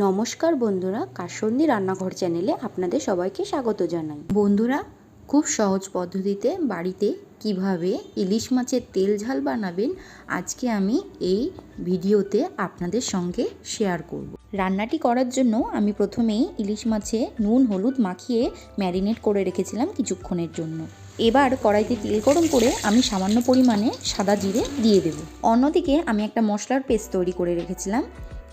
নমস্কার বন্ধুরা, কাসন্দি রান্নাঘর চ্যানেলে আপনাদের সবাইকে স্বাগত জানাই। বন্ধুরা, খুব সহজ পদ্ধতিতে বাড়িতে কীভাবে ইলিশ মাছের তেল ঝাল বানাবেন, আজকে আমি এই ভিডিওতে আপনাদের সঙ্গে শেয়ার করব। রান্নাটি করার জন্য আমি প্রথমেই ইলিশ মাছে নুন, হলুদ মাখিয়ে ম্যারিনেট করে রেখেছিলাম কিছুক্ষণের জন্য। এবার কড়াইতে তেল গরম করে আমি সামান্য পরিমাণে সাদা জিরে দিয়ে দেব। অন্যদিকে আমি একটা মশলার পেস্ট তৈরি করে রেখেছিলাম।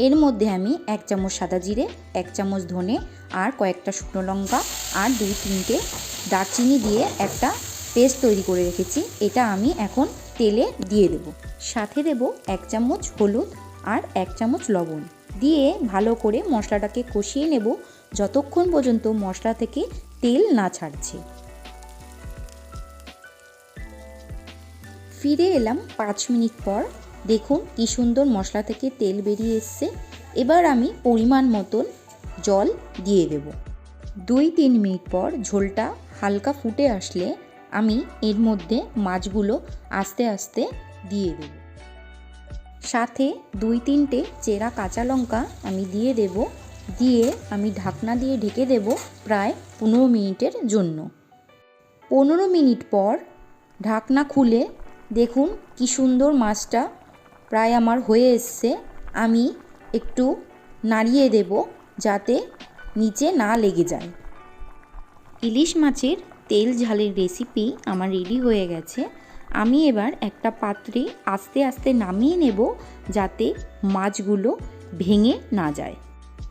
এর মধ্যে আমি এক চামচ সাদা জিরে, এক চামচ ধনে আর কয়েকটা শুকনো লঙ্কা আর দুই তিনটে দারচিনি দিয়ে একটা পেস্ট তৈরি করে রেখেছি। এটা আমি এখন তেলে দিয়ে দেব। সাথে দেব এক চামচ হলুদ আর এক চামচ লবণ। দিয়ে ভালো করে মশলাটাকে কষিয়ে নেব যতক্ষণ পর্যন্ত মশলা থেকে তেল না ছাড়ছে। ফিরে এলাম পাঁচ মিনিট পর। দেখুন কি সুন্দর মশলা থেকে তেল বেরিয়ে এসছে। এবার আমি পরিমাণ মতন জল দিয়ে দেব। দুই তিন মিনিট পর ঝোলটা হালকা ফুটে আসলে আমি এর মধ্যে মাছগুলো আস্তে আস্তে দিয়ে দেব। সাথে দুই তিনটে চেরা কাঁচা লঙ্কা আমি দিয়ে দেব। দিয়ে আমি ঢাকনা দিয়ে ঢেকে দেব প্রায় পনেরো মিনিটের জন্য। পনেরো মিনিট পর ঢাকনা খুলে দেখুন কি সুন্দর মাছটা প্রায় আমার হয়ে এসছে, আমি একটু নাড়িয়ে দেব যাতে নিচে না লেগে যায়। ইলিশ মাছের তেল ঝালের রেসিপি আমার রেডি হয়ে গেছে। আমি এবার একটা পাত্রে আস্তে আস্তে নামিয়ে নেব যাতে মাছগুলো ভেঙে না যায়।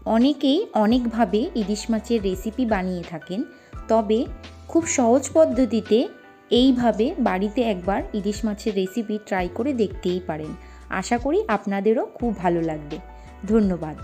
অনেকেই অনেকভাবে ইলিশ মাছের রেসিপি বানিয়ে থাকেন, তবে খুব সহজ পদ্ধতিতে এইভাবে বাড়িতে একবার ইলিশ মাছের রেসিপি ট্রাই করে দেখতেই পারেন। আশা করি আপনাদেরও খুব ভালো লাগবে। ধন্যবাদ।